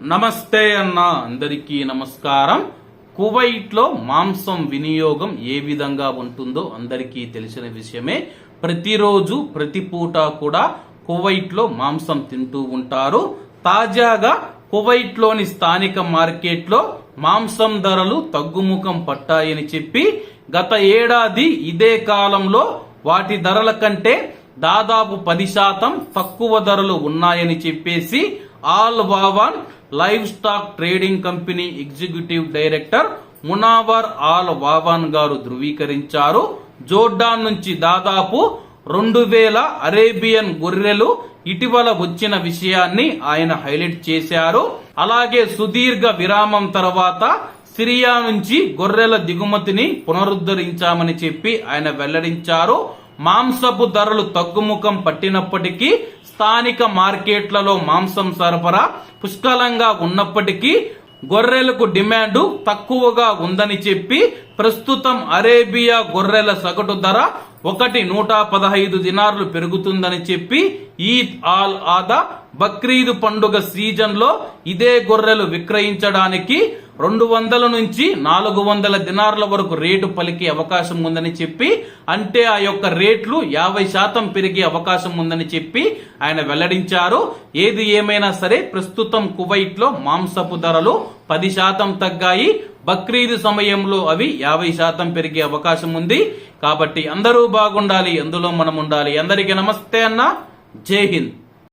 నమస్తే అన్న అందరికీ నమస్కారం. కువైట్లో మాంసం వినియోగం ఏ విధంగా ఉంటుందో అందరికీ తెలిసిన విషయమే. ప్రతిరోజు ప్రతి పూట కూడా కువైట్లో మాంసం తింటూ ఉంటారు. తాజాగా కువైట్లోని స్థానిక మార్కెట్లో మాంసం ధరలు తగ్గుముఖం పట్టాయని చెప్పి గత ఏడాది ఇదే కాలంలో వాటి ధరల కంటే దాదాపు పది శాతం తక్కువ ధరలు ఉన్నాయని చెప్పేసి ఆల్ వావాన్ livestock trading company executive director Munawar ఆల్ వావాన్ గారు ధృవీకరించారు. జోర్డాన్ నుంచి దాదాపు రెండు వేల అరేబియన్ గొర్రెలు ఇటీవల వచ్చిన విషయాన్ని ఆయన హైలైట్ చేశారు. అలాగే సుదీర్ఘ విరామం తర్వాత సిరియా నుంచి గొర్రెల దిగుమతిని పునరుద్ధరించామని చెప్పి ఆయన వెల్లడించారు. మాంసపు ధరలు తగ్గుముఖం పట్టినప్పటికీ స్థానిక మార్కెట్లలో మాంసం సరఫరా పుష్కలంగా ఉన్నప్పటికీ గొర్రెలకు డిమాండ్ తక్కువగా ఉందని చెప్పి ప్రస్తుతం అరేబియా గొర్రెల సగటు ధర ఒకటి నూట పదహైదు దినార్లు పెరుగుతుందని చెప్పి ఈద్ ఆల్ ఆదా బక్రీద్ పండుగ సీజన్లో ఇదే గొర్రెలు విక్రయించడానికి రెండు వందల నుంచి నాలుగు వందల దినార్ల వరకు రేటు పలికే అవకాశం ఉందని చెప్పి అంటే ఆ యొక్క రేట్లు యాభై శాతం పెరిగే అవకాశం ఉందని చెప్పి ఆయన వెల్లడించారు. ఏది ఏమైనా సరే ప్రస్తుతం కువైట్లో మాంసపు ధరలు పది శాతం తగ్గాయి. బక్రీద్ సమయంలో అవి యాభై శాతం పెరిగే అవకాశం ఉంది. కాబట్టి అందరూ బాగుండాలి అందులో మనం ఉండాలి. అందరికీ నమస్తే అన్న. జై హింద్.